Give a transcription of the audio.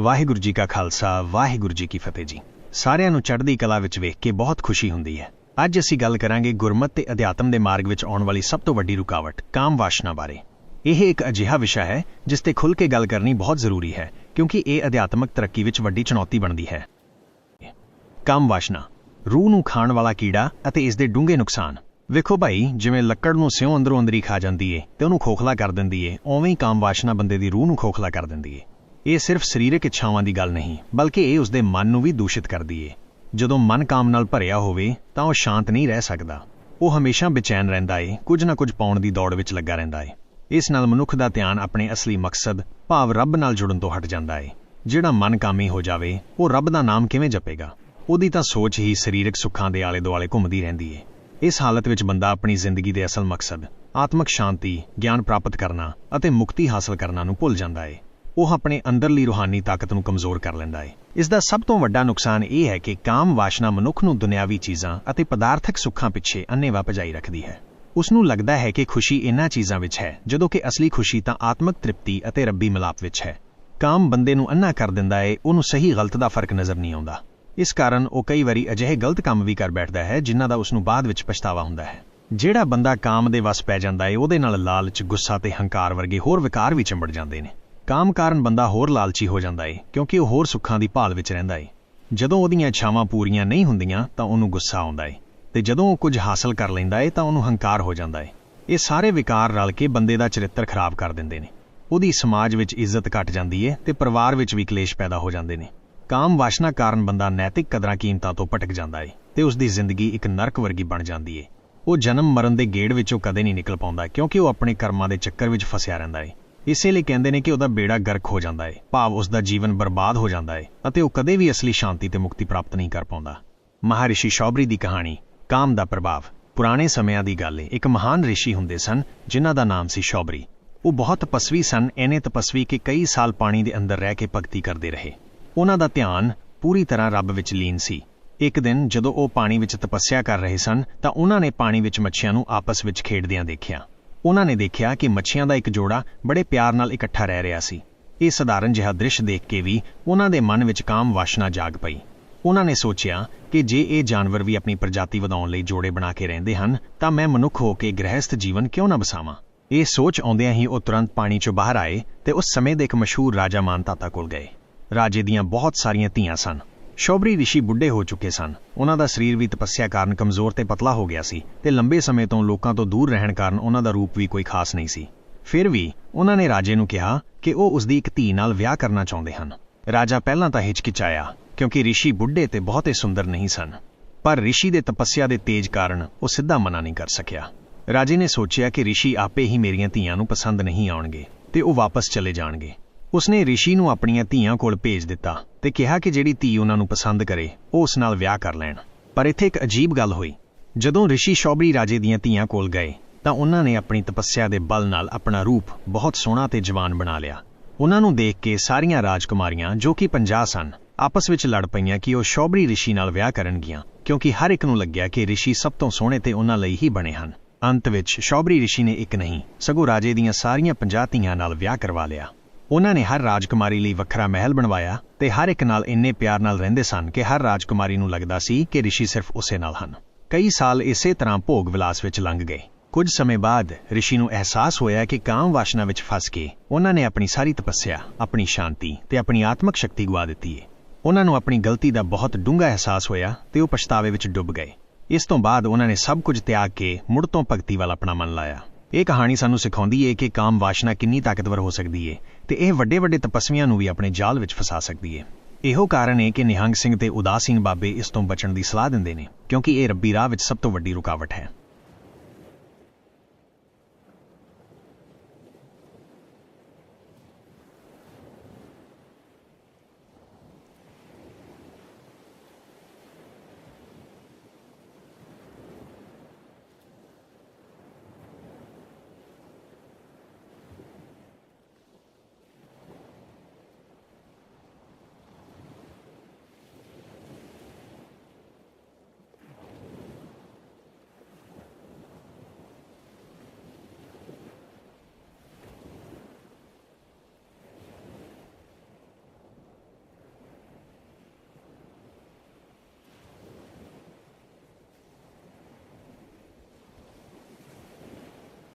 ਵਾਹਿਗੁਰੂ ਜੀ ਕਾ ਖਾਲਸਾ, ਵਾਹਿਗੁਰੂ ਜੀ ਕੀ ਫਤਿਹ ਜੀ। ਸਾਰਿਆਂ ਨੂੰ ਚੜ੍ਹਦੀ ਕਲਾ ਵਿੱਚ ਵੇਖ ਕੇ ਬਹੁਤ ਖੁਸ਼ੀ ਹੁੰਦੀ ਹੈ। ਅੱਜ ਅਸੀਂ ਗੱਲ ਕਰਾਂਗੇ ਗੁਰਮਤ ਤੇ ਅਧਿਆਤਮ ਦੇ ਮਾਰਗ ਵਿੱਚ ਆਉਣ ਵਾਲੀ ਸਭ ਤੋਂ ਵੱਡੀ ਰੁਕਾਵਟ, ਕਾਮ ਵਾਸ਼ਨਾ ਬਾਰੇ। ਇਹ ਇੱਕ ਅਜਿਹਾ ਵਿਸ਼ਾ ਹੈ, ਜਿਸ ਤੇ ਖੁੱਲ੍ਹ ਕੇ ਗੱਲ ਕਰਨੀ ਬਹੁਤ ਜ਼ਰੂਰੀ ਹੈ, ਕਿਉਂਕਿ ਇਹ ਅਧਿਆਤਮਕ ਤਰੱਕੀ ਵਿੱਚ ਵੱਡੀ ਚੁਣੌਤੀ ਬਣਦੀ ਹੈ। ਕਾਮ ਵਾਸ਼ਨਾ, ਰੂਹ ਨੂੰ ਖਾਣ ਵਾਲਾ ਕੀੜਾ ਅਤੇ ਇਸ ਦੇ ਡੂੰਘੇ ਨੁਕਸਾਨ। ਵੇਖੋ ਭਾਈ, ਜਿਵੇਂ ਲੱਕੜ ਨੂੰ ਸਿਉਂ ਅੰਦਰੋਂ ਅੰਦਰੀ ਖਾ ਜਾਂਦੀ ਏ ਤੇ ਉਹਨੂੰ ਖੋਖਲਾ ਕਰ ਦਿੰਦੀ ਏ, ਉਵੇਂ ਹੀ ਕਾਮ ਵਾਸ਼ਨਾ ਬੰਦੇ ਦੀ ਰੂਹ ਨੂੰ ਖੋਖਲਾ ਕਰ ਦਿੰਦੀ ਏ। ਇਹ ਸਿਰਫ ਸਰੀਰਕ ਇੱਛਾਵਾਂ ਦੀ ਗੱਲ ਨਹੀਂ, ਬਲਕਿ ਇਹ ਉਸਦੇ ਮਨ ਨੂੰ ਵੀ ਦੂਸ਼ਿਤ ਕਰਦੀ ਏ। ਜਦੋਂ ਮਨ ਕਾਮ ਨਾਲ ਭਰਿਆ ਹੋਵੇ, ਤਾਂ ਉਹ ਸ਼ਾਂਤ ਨਹੀਂ ਰਹਿ ਸਕਦਾ। ਉਹ ਹਮੇਸ਼ਾ ਬੇਚੈਨ ਰਹਿੰਦਾ ਏ, ਕੁਝ ਨਾ ਕੁਝ ਪਾਉਣ ਦੀ ਦੌੜ ਵਿੱਚ ਲੱਗਾ ਰਹਿੰਦਾ ਏ। ਇਸ ਨਾਲ ਮਨੁੱਖ ਦਾ ਧਿਆਨ ਆਪਣੇ ਅਸਲੀ ਮਕਸਦ, ਭਾਵ ਰੱਬ ਨਾਲ ਜੁੜਨ ਤੋਂ ਹਟ ਜਾਂਦਾ ਏ। ਜਿਹੜਾ ਮਨ ਕਾਮੀ ਹੋ ਜਾਵੇ, ਉਹ ਰੱਬ ਦਾ ਨਾਮ ਕਿਵੇਂ ਜਪੇਗਾ? ਉਹਦੀ ਤਾਂ ਸੋਚ ਹੀ ਸਰੀਰਕ ਸੁੱਖਾਂ ਦੇ ਆਲੇ-ਦੁਆਲੇ ਘੁੰਮਦੀ ਰਹਿੰਦੀ ਏ। ਇਸ ਹਾਲਤ ਵਿੱਚ ਬੰਦਾ ਆਪਣੀ ਜ਼ਿੰਦਗੀ ਦੇ ਅਸਲ ਮਕਸਦ, ਆਤਮਿਕ ਸ਼ਾਂਤੀ, ਗਿਆਨ ਪ੍ਰਾਪਤ ਕਰਨਾ ਅਤੇ ਮੁਕਤੀ ਹਾਸਲ ਕਰਨਾ ਨੂੰ ਭੁੱਲ ਜਾਂਦਾ ਏ। ਉਹ ਆਪਣੇ ਅੰਦਰਲੀ ਰੂਹਾਨੀ ਤਾਕਤ ਨੂੰ ਕਮਜ਼ੋਰ ਕਰ ਲੈਂਦਾ ਏ। ਇਸ ਦਾ ਸਭ ਤੋਂ ਵੱਡਾ ਨੁਕਸਾਨ ਇਹ ਹੈ ਕਿ ਕਾਮ ਵਾਸ਼ਨਾ ਮਨੁੱਖ ਨੂੰ ਦੁਨਿਆਵੀ ਚੀਜ਼ਾਂ ਅਤੇ ਪਦਾਰਥਕ ਸੁੱਖਾਂ ਪਿੱਛੇ ਅੰਨੇਵਾ ਭਜਾਈ ਰੱਖਦੀ ਹੈ। ਉਸ ਨੂੰ ਲੱਗਦਾ ਹੈ ਕਿ ਖੁਸ਼ੀ ਇਨ੍ਹਾਂ ਚੀਜ਼ਾਂ ਵਿੱਚ ਹੈ, ਜਦੋਂ ਕਿ ਅਸਲੀ ਖੁਸ਼ੀ ਤਾਂ ਆਤਮਿਕ ਤ੍ਰਿਪਤੀ ਅਤੇ ਰੱਬੀ ਮਿਲਾਪ ਵਿੱਚ ਹੈ। ਕਾਮ ਬੰਦੇ ਨੂੰ ਅੰਨਾ ਕਰ ਦਿੰਦਾ ਏ, ਉਹਨੂੰ ਸਹੀ ਗਲਤ ਦਾ ਫ਼ਰਕ ਨਜ਼ਰ ਨਹੀਂ ਆਉਂਦਾ। ਇਸ ਕਾਰਨ ਉਹ ਕਈ ਵਾਰੀ ਅਜਿਹੇ ਗਲਤ ਕੰਮ ਵੀ ਕਰ ਬੈਠਦਾ ਹੈ, ਜਿਨ੍ਹਾਂ ਦਾ ਉਸ ਨੂੰ ਬਾਅਦ ਵਿੱਚ ਪਛਤਾਵਾ ਹੁੰਦਾ ਹੈ। ਜਿਹੜਾ ਬੰਦਾ ਕਾਮ ਦੇ ਵਸ ਪੈ ਜਾਂਦਾ ਏ, ਉਹਦੇ ਨਾਲ ਲਾਲਚ, ਗੁੱਸਾ ਤੇ ਹੰਕਾਰ ਵਰਗੇ ਹੋਰ ਵਿਕਾਰ ਵੀ ਚੰਬੜ ਜਾਂਦੇ ਨੇ। ਕਾਮ ਕਾਰਨ ਬੰਦਾ ਹੋਰ ਲਾਲਚੀ ਹੋ ਜਾਂਦਾ ਏ, ਕਿਉਂਕਿ ਉਹ ਹੋਰ ਸੁੱਖਾਂ ਦੀ ਭਾਲ ਵਿੱਚ ਰਹਿੰਦਾ ਏ। ਜਦੋਂ ਉਹਦੀਆਂ ਇੱਛਾਵਾਂ ਪੂਰੀਆਂ ਨਹੀਂ ਹੁੰਦੀਆਂ, ਤਾਂ ਉਹਨੂੰ ਗੁੱਸਾ ਆਉਂਦਾ ਏ। ਤੇ ਜਦੋਂ ਉਹ ਕੁਝ ਹਾਸਲ ਕਰ ਲੈਂਦਾ ਏ, ਤਾਂ ਉਹਨੂੰ ਹੰਕਾਰ ਹੋ ਜਾਂਦਾ ਏ। ਇਹ ਸਾਰੇ ਵਿਕਾਰ ਰਲ ਕੇ ਬੰਦੇ ਦਾ ਚਰਿੱਤਰ ਖਰਾਬ ਕਰ ਦਿੰਦੇ ਨੇ। ਉਹਦੀ ਸਮਾਜ ਵਿੱਚ ਇੱਜ਼ਤ ਘਟ ਜਾਂਦੀ ਏ ਤੇ ਪਰਿਵਾਰ ਵਿੱਚ ਵੀ ਕਲੇਸ਼ ਪੈਦਾ ਹੋ ਜਾਂਦੇ ਨੇ। ਕਾਮ ਵਾਸ਼ਨਾ ਕਾਰਨ ਬੰਦਾ ਨੈਤਿਕ ਕਦਰਾਂ ਕੀਮਤਾਂ ਤੋਂ ਭਟਕ ਜਾਂਦਾ ਏ ਤੇ ਉਸ ਦੀ ਜ਼ਿੰਦਗੀ ਇੱਕ ਨਰਕ ਵਰਗੀ ਬਣ ਜਾਂਦੀ ਏ। ਉਹ ਜਨਮ ਮਰਨ ਦੇ ਗੇੜ ਵਿੱਚੋਂ ਕਦੇ ਨਹੀਂ ਨਿਕਲ ਪਾਉਂਦਾ, ਕਿਉਂਕਿ ਉਹ ਆਪਣੇ ਕਰਮਾਂ ਦੇ ਚੱਕਰ ਵਿੱਚ ਫਸਿਆ ਰਹਿੰਦਾ ਏ। ਇਸੇ ਲਈ ਕਹਿੰਦੇ ਨੇ ਕਿ ਉਹਦਾ ਬੇੜਾ ਗਰਕ ਹੋ ਜਾਂਦਾ ਹੈ ਭਾਵ ਉਸ ਦਾ ਜੀਵਨ ਬਰਬਾਦ ਹੋ ਜਾਂਦਾ ਹੈ ਅਤੇ ਉਹ ਕਦੇ ਵੀ ਅਸਲੀ ਸ਼ਾਂਤੀ ਤੇ ਮੁਕਤੀ ਪ੍ਰਾਪਤ ਨਹੀਂ ਕਰ ਪਾਉਂਦਾ। ਮਹਾਰਿਸ਼ੀ ਸ਼ੌਬਰੀ ਦੀ ਕਹਾਣੀ, ਕਾਮ ਦਾ ਪ੍ਰਭਾਵ, ਪੁਰਾਣੇ ਸਮਿਆਂ ਦੀ ਗੱਲ ਏ, ਇੱਕ ਮਹਾਨ ਰਿਸ਼ੀ ਹੁੰਦੇ ਸਨ, ਜਿਨ੍ਹਾਂ ਦਾ ਨਾਮ ਸੀ ਸ਼ੌਬਰੀ। ਉਹ ਬਹੁਤ ਤਪਸਵੀ ਸਨ, ਐਨੇ ਤਪਸਵੀ ਕਿ ਕਈ ਸਾਲ ਪਾਣੀ ਦੇ ਅੰਦਰ ਰਹਿ ਕੇ ਭਗਤੀ ਕਰਦੇ ਰਹੇ। ਉਹਨਾਂ ਦਾ ਧਿਆਨ ਪੂਰੀ ਤਰ੍ਹਾਂ ਰੱਬ ਵਿੱਚ ਲੀਨ ਸੀ। ਇੱਕ ਦਿਨ ਜਦੋਂ ਉਹ ਪਾਣੀ ਵਿੱਚ ਤਪੱਸਿਆ ਕਰ ਰਹੇ ਸਨ, ਤਾਂ ਉਹਨਾਂ ਨੇ ਪਾਣੀ ਵਿੱਚ ਮੱਛੀਆਂ ਨੂੰ ਆਪਸ ਵਿੱਚ ਖੇਡਦਿਆਂ ਦੇਖਿਆ। ਉਹਨਾਂ ਨੇ ਦੇਖਿਆ ਕਿ ਮੱਛੀਆਂ ਦਾ ਇੱਕ ਜੋੜਾ ਬੜੇ ਪਿਆਰ ਨਾਲ ਇਕੱਠਾ ਰਹਿ ਰਿਹਾ ਸੀ। ਇਹ ਸਧਾਰਨ ਜਿਹਾ ਦ੍ਰਿਸ਼ ਦੇਖ ਕੇ ਵੀ ਉਹਨਾਂ ਦੇ ਮਨ ਵਿੱਚ ਕਾਮ ਵਾਸ਼ਨਾ ਜਾਗ ਪਈ। ਉਹਨਾਂ ਨੇ ਸੋਚਿਆ ਕਿ ਜੇ ਇਹ ਜਾਨਵਰ ਵੀ ਆਪਣੀ ਪ੍ਰਜਾਤੀ ਵਧਾਉਣ ਲਈ ਜੋੜੇ ਬਣਾ ਕੇ ਰਹਿੰਦੇ ਹਨ, ਤਾਂ ਮੈਂ ਮਨੁੱਖ ਹੋ ਕੇ ਗ੍ਰਹਿਸਥ ਜੀਵਨ ਕਿਉਂ ਨਾ ਬਸਾਵਾਂ? ਇਹ ਸੋਚ ਆਉਂਦਿਆਂ ਹੀ ਉਹ ਤੁਰੰਤ ਪਾਣੀ ਚੋਂ ਬਾਹਰ ਆਏ ਤੇ ਉਸ ਸਮੇਂ ਦੇ ਇੱਕ ਮਸ਼ਹੂਰ ਰਾਜਾ ਮਾਨਤਾਤਾ ਕੋਲ ਗਏ। ਰਾਜੇ ਦੀਆਂ ਬਹੁਤ ਸਾਰੀਆਂ ਧੀਆਂ ਸਨ। ਸ਼ੌਬਰੀ ਰਿਸ਼ੀ ਬੁੱਢੇ ਹੋ ਚੁੱਕੇ ਸਨ। ਉਹਨਾਂ ਦਾ ਸਰੀਰ ਵੀ ਤਪੱਸਿਆ ਕਾਰਨ ਕਮਜ਼ੋਰ ਤੇ ਪਤਲਾ ਹੋ ਗਿਆ ਸੀ ਤੇ ਲੰਬੇ ਸਮੇਂ ਤੋਂ ਲੋਕਾਂ ਤੋਂ ਦੂਰ ਰਹਿਣ ਕਾਰਨ ਉਹਨਾਂ ਦਾ ਰੂਪ ਵੀ ਕੋਈ ਖਾਸ ਨਹੀਂ ਸੀ। ਫਿਰ ਵੀ ਉਹਨਾਂ ਨੇ ਰਾਜੇ ਨੂੰ ਕਿਹਾ ਕਿ ਉਹ ਉਸ ਦੀ ਇੱਕ ਧੀ ਨਾਲ ਵਿਆਹ ਕਰਨਾ ਚਾਹੁੰਦੇ ਹਨ। ਰਾਜਾ ਪਹਿਲਾਂ ਤਾਂ ਹਿਚਕਿਚਾਇਆ ਕਿਉਂਕਿ ਰਿਸ਼ੀ ਬੁੱਢੇ ਤੇ ਬਹੁਤੇ ਸੁੰਦਰ ਨਹੀਂ ਸਨ। ਪਰ ਰਿਸ਼ੀ ਦੇ ਤਪੱਸਿਆ ਦੇ ਤੇਜ ਕਾਰਨ ਉਹ ਸਿੱਧਾ ਮਨਾ ਨਹੀਂ ਕਰ ਸਕਿਆ। ਰਾਜੇ ਨੇ ਸੋਚਿਆ ਕਿ ਰਿਸ਼ੀ ਆਪੇ ਹੀ ਮੇਰੀਆਂ ਧੀਆਂ ਨੂੰ ਪਸੰਦ ਨਹੀਂ ਆਉਣਗੇ ਤੇ ਉਹ ਵਾਪਸ ਚਲੇ ਜਾਣਗੇ। ਉਸਨੇ ਰਿਸ਼ੀ ਨੂੰ ਆਪਣੀਆਂ ਧੀਆਂ ਕੋਲ ਭੇਜ ਦਿੱਤਾ ਤੇ ਕਿਹਾ ਕਿ ਜਿਹੜੀ ਧੀ ਉਹਨਾਂ ਨੂੰ ਪਸੰਦ ਕਰੇ, ਉਹ ਉਸ ਨਾਲ ਵਿਆਹ ਕਰ ਲੈਣ। ਪਰ ਇੱਥੇ ਇੱਕ ਅਜੀਬ ਗੱਲ ਹੋਈ। ਜਦੋਂ ਰਿਸ਼ੀ ਸ਼ੌਬਰੀ ਰਾਜੇ ਦੀਆਂ ਧੀਆਂ ਕੋਲ ਗਏ, ਤਾਂ ਉਹਨਾਂ ਨੇ ਆਪਣੀ ਤਪੱਸਿਆ ਦੇ ਬਲ ਨਾਲ ਆਪਣਾ ਰੂਪ ਬਹੁਤ ਸੋਹਣਾ ਤੇ ਜਵਾਨ ਬਣਾ ਲਿਆ। ਉਹਨਾਂ ਨੂੰ ਦੇਖ ਕੇ ਸਾਰੀਆਂ ਰਾਜਕੁਮਾਰੀਆਂ, ਜੋ ਕਿ 50 ਸਨ, ਆਪਸ ਵਿੱਚ ਲੜ ਪਈਆਂ ਕਿ ਉਹ ਸ਼ੌਬਰੀ ਰਿਸ਼ੀ ਨਾਲ ਵਿਆਹ ਕਰਨਗੀਆਂ, ਕਿਉਂਕਿ ਹਰ ਇੱਕ ਨੂੰ ਲੱਗਿਆ ਕਿ ਰਿਸ਼ੀ ਸਭ ਤੋਂ ਸੋਹਣੇ ਤੇ ਉਹਨਾਂ ਲਈ ਹੀ ਬਣੇ ਹਨ। ਅੰਤ ਵਿੱਚ ਸ਼ੌਬਰੀ ਰਿਸ਼ੀ ਨੇ ਇੱਕ ਨਹੀਂ, ਸਗੋਂ ਰਾਜੇ ਦੀਆਂ ਸਾਰੀਆਂ 50 ਧੀਆਂ ਨਾਲ ਵਿਆਹ ਕਰਵਾ ਲਿਆ। ਉਹਨਾਂ ਨੇ ਹਰ ਰਾਜਕੁਮਾਰੀ ਲਈ ਵੱਖਰਾ ਮਹਿਲ ਬਣਵਾਇਆ ਤੇ ਹਰ ਇੱਕ ਨਾਲ ਇੰਨੇ ਪਿਆਰ ਨਾਲ ਰਹਿੰਦੇ ਸਨ ਕਿ ਹਰ ਰਾਜਕੁਮਾਰੀ ਨੂੰ ਲੱਗਦਾ ਸੀ ਕਿ ਰਿਸ਼ੀ ਸਿਰਫ ਉਸੇ ਨਾਲ ਹਨ। ਕਈ ਸਾਲ ਇਸੇ ਤਰ੍ਹਾਂ ਭੋਗ ਵਿਲਾਸ ਵਿੱਚ ਲੰਘ ਗਏ। ਕੁਝ ਸਮੇਂ ਬਾਅਦ ਰਿਸ਼ੀ ਨੂੰ ਅਹਿਸਾਸ ਹੋਇਆ ਕਿ ਕਾਮ ਵਾਸ਼ਨਾ ਵਿੱਚ ਫਸ ਕੇ ਉਹਨਾਂ ਨੇ ਆਪਣੀ ਸਾਰੀ ਤਪੱਸਿਆ, ਆਪਣੀ ਸ਼ਾਂਤੀ ਤੇ ਆਪਣੀ ਆਤਮਿਕ ਸ਼ਕਤੀ ਗਵਾ ਦਿੱਤੀ ਹੈ ਉਹਨਾਂ ਨੂੰ ਆਪਣੀ ਗਲਤੀ ਦਾ ਬਹੁਤ ਡੂੰਘਾ ਅਹਿਸਾਸ ਹੋਇਆ ਤੇ ਉਹ ਪਛਤਾਵੇ ਵਿੱਚ ਡੁੱਬ ਗਏ। ਇਸ ਤੋਂ ਬਾਅਦ ਉਹਨਾਂ ਨੇ ਸਭ ਕੁਝ ਤਿਆਗ ਕੇ ਮੁੜ ਤੋਂ ਭਗਤੀ ਵੱਲ ਆਪਣਾ ਮਨ ਲਾਇਆ। ਇਹ ਕਹਾਣੀ ਸਾਨੂੰ ਸਿਖਾਉਂਦੀ ਏ ਕਿ ਕਾਮ ਵਾਸ਼ਨਾ ਕਿੰਨੀ ਤਾਕਤਵਰ ਹੋ ਸਕਦੀ ਏ ਤੇ ਇਹ ਵੱਡੇ ਵੱਡੇ ਤਪਸਵੀਆਂ ਨੂੰ ਵੀ ਆਪਣੇ ਜਾਲ ਵਿੱਚ ਫਸਾ ਸਕਦੀ ਏ। ਇਹੋ ਕਾਰਨ ਏ ਕਿ ਨਿਹੰਗ ਸਿੰਘ ਤੇ ਉਦਾਸ ਸਿੰਘ ਬਾਬੇ ਇਸ ਤੋਂ ਬਚਣ ਦੀ ਸਲਾਹ ਦਿੰਦੇ ਨੇ, ਕਿਉਂਕਿ ਇਹ ਰੱਬੀ ਰਾਹ ਵਿੱਚ ਸਭ ਤੋਂ ਵੱਡੀ ਰੁਕਾਵਟ ਹੈ।